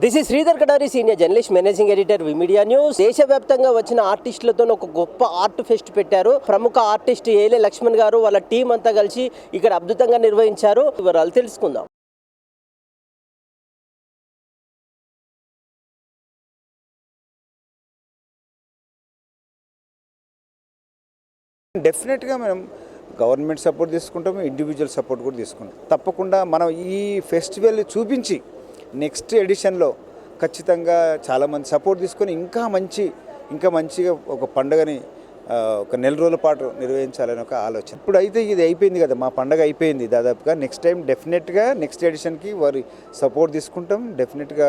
This is Sridhar Kadari senior journalist managing editor media news దేశవ్యాప్తంగా వచ్చిన ఆర్టిస్టులతో ఒక గొప్ప ఆర్ట్ ఫెస్ట్ పెట్టారు. ప్రముఖ ఆర్టిస్ట్ ఏలే లక్ష్మణ్ గారు వాళ్ళ టీం అంతా కలిసి ఇక్కడ అద్భుతంగా నిర్వహించారు. వివరాలు తెలుసుకుందాం. డెఫినెట్గా మనం గవర్నమెంట్ సపోర్ట్ తీసుకుంటాము ఇండివిజువల్ సపోర్ట్ కూడా తీసుకుంటాం. తప్పకుండా మనం ఈ ఫెస్టివల్ చూపించి నెక్స్ట్ ఎడిషన్లో ఖచ్చితంగా చాలామంది సపోర్ట్ తీసుకొని ఇంకా మంచి ఇంకా మంచిగా ఒక పండుగని ఒక నెల రోజుల పాటు నిర్వహించాలని ఒక ఆలోచన. ఇప్పుడు అయితే ఇది అయిపోయింది కదా మా పండగ అయిపోయింది దాదాపుగా. నెక్స్ట్ టైం డెఫినెట్గా నెక్స్ట్ ఎడిషన్కి వారి సపోర్ట్ తీసుకుంటాం. డెఫినెట్గా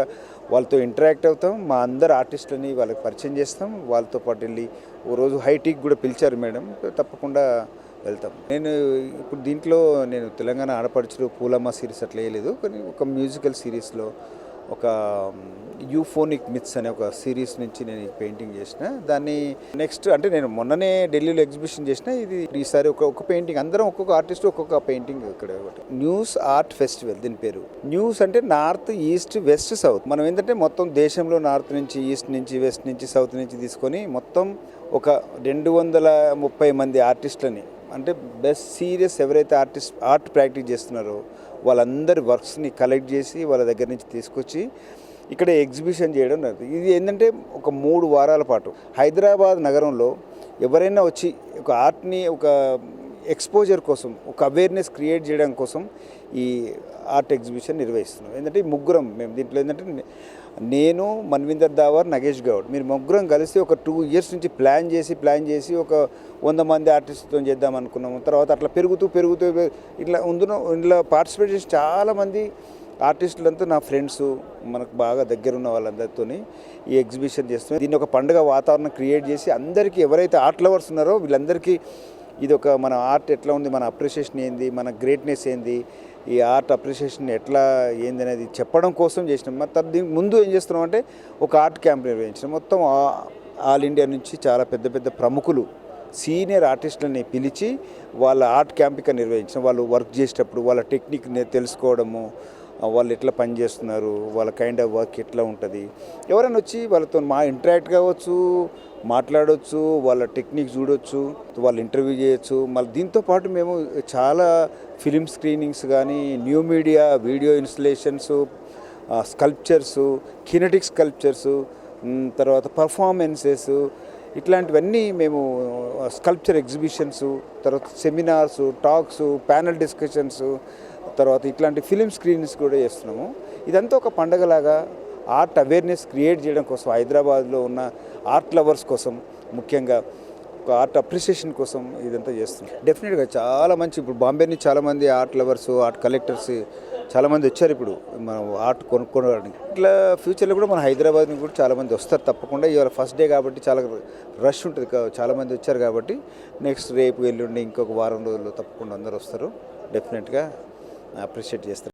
వాళ్ళతో ఇంటరాక్ట్ అవుతాం. మా అందరు ఆర్టిస్టులని వాళ్ళకి పరిచయం చేస్తాం. వాళ్ళతో పాటు వెళ్ళి ఓ రోజు హైటీకి కూడా పిలిచారు మేడం. తప్పకుండా వెళ్తాం. నేను ఇప్పుడు దీంట్లో నేను తెలంగాణ ఆడపడుచులు పూలమ్మ సిరీస్ అట్లా వేయలేదు కానీ ఒక మ్యూజికల్ సిరీస్లో ఒక యూఫోనిక్ మిత్స్ అనే ఒక సిరీస్ నుంచి నేను ఈ పెయింటింగ్ చేసిన. దాన్ని నెక్స్ట్ అంటే నేను మొన్ననే ఢిల్లీలో ఎగ్జిబిషన్ చేసిన. ఇది ఈసారి ఒక ఒక పెయింటింగ్ అందరం ఒక్కొక్క ఆర్టిస్ట్ ఒక్కొక్క పెయింటింగ్ ఇక్కడ ఒకటి. న్యూస్ ఆర్ట్ ఫెస్టివల్ దీని పేరు. న్యూస్ అంటే నార్త్ ఈస్ట్ వెస్ట్ సౌత్ మనం ఏంటంటే మొత్తం దేశంలో నార్త్ నుంచి ఈస్ట్ నుంచి వెస్ట్ నుంచి సౌత్ నుంచి తీసుకొని మొత్తం ఒక రెండు వందల ముప్పై మంది ఆర్టిస్టులని అంటే బెస్ట్ సీరియస్ ఎవరైతే ఆర్టిస్ట్ ఆర్ట్ ప్రాక్టీస్ చేస్తున్నారో వాళ్ళందరి వర్క్స్ని కలెక్ట్ చేసి వాళ్ళ దగ్గర నుంచి తీసుకొచ్చి ఇక్కడ ఎగ్జిబిషన్ చేయడం జరుగుతుంది. ఇది ఏంటంటే ఒక మూడు వారాల పాటు హైదరాబాద్ నగరంలో ఎవరైనా వచ్చి ఒక ఆర్ట్ని ఒక ఎక్స్పోజర్ కోసం ఒక అవేర్నెస్ క్రియేట్ చేయడం కోసం ఈ ఆర్ట్ ఎగ్జిబిషన్ నిర్వహిస్తున్నాం. ఏంటంటే ఈ ముగ్గురం మేము దీంట్లో ఏంటంటే నేను మన్విందర్ దావర్ నగేష్ గౌడ్. మీరు ముగ్గురం కలిసి ఒక టూ ఇయర్స్ నుంచి ప్లాన్ చేసి ప్లాన్ చేసి ఒక వంద మంది ఆర్టిస్ట్తో చేద్దాం అనుకున్నాము. తర్వాత అట్లా పెరుగుతూ పెరుగుతూ ఇట్లా ఉందున ఇంట్లో పార్టిసిపేట్ చేసి చాలామంది ఆర్టిస్టులంతా నా ఫ్రెండ్స్ మనకు బాగా దగ్గర ఉన్న వాళ్ళందరితో ఈ ఎగ్జిబిషన్ చేస్తున్నాం. దీన్ని ఒక పండుగ వాతావరణం క్రియేట్ చేసి అందరికీ ఎవరైతే ఆర్ట్ లవర్స్ ఉన్నారో వీళ్ళందరికీ ఇది ఒక మన ఆర్ట్ ఎట్లా ఉంది మన అప్రిషియేషన్ ఏంది మన గ్రేట్నెస్ ఏంది ఈ ఆర్ట్ అప్రిషియేషన్ ఎట్లా ఏంది అనేది చెప్పడం కోసం చేసినాం. మరి తర్వాత దీనికి ముందు ఏం చేస్తున్నాం అంటే ఒక ఆర్ట్ క్యాంప్ నిర్వహించినాం. మొత్తం ఆల్ ఇండియా నుంచి చాలా పెద్ద పెద్ద ప్రముఖులు సీనియర్ ఆర్టిస్టులని పిలిచి వాళ్ళ ఆర్ట్ క్యాంప్ ఇక్కడ నిర్వహించిన. వాళ్ళు వర్క్ చేసేటప్పుడు వాళ్ళ టెక్నిక్ తెలుసుకోవడము వాళ్ళు ఎట్లా పని చేస్తున్నారు వాళ్ళ కైండ్ ఆఫ్ వర్క్ ఎట్లా ఉంటుంది. ఎవరైనా వచ్చి వాళ్ళతో మా ఇంటరాక్ట్ కావచ్చు మాట్లాడవచ్చు వాళ్ళ టెక్నిక్ చూడొచ్చు వాళ్ళు ఇంటర్వ్యూ చేయొచ్చు. మళ్ళీ దీంతో పాటు మేము చాలా ఫిలిం స్క్రీనింగ్స్ కానీ new media video installations sculptures kinetic sculptures తర్వాత పర్ఫార్మెన్సెస్ ఇట్లాంటివన్నీ మేము స్కల్ప్చర్ ఎగ్జిబిషన్స్ తర్వాత సెమినార్స్ టాక్స్ ప్యానల్ డిస్కషన్స్ తర్వాత ఇట్లాంటి ఫిలిం స్క్రీన్స్ కూడా చేస్తున్నాము. ఇదంతా ఒక పండగలాగా ఆర్ట్ అవేర్నెస్ క్రియేట్ చేయడం కోసం హైదరాబాద్లో ఉన్న ఆర్ట్ లవర్స్ కోసం ముఖ్యంగా ఒక ఆర్ట్ అప్రిసియేషన్ కోసం ఇదంతా చేస్తున్నాం డెఫినెట్గా చాలా మంచి ఇప్పుడు బాంబే నుంచి చాలామంది ఆర్ట్ లవర్స్ ఆర్ట్ కలెక్టర్స్ చాలామంది వచ్చారు ఇప్పుడు మనం ఆర్ట్ కొనుక్కోవడానికి. ఇట్లా ఫ్యూచర్లో కూడా మన హైదరాబాద్ నుంచి కూడా చాలామంది వస్తారు తప్పకుండా. ఇవాళ ఫస్ట్ డే కాబట్టి చాలా రష్ ఉంటుంది చాలామంది వచ్చారు కాబట్టి నెక్స్ట్ రేపు ఎల్లుండి ఇంకొక వారం రోజుల్లో తప్పకుండా అందరు వస్తారు. డెఫినెట్గా అప్రిషియేట్ చేస్తారు.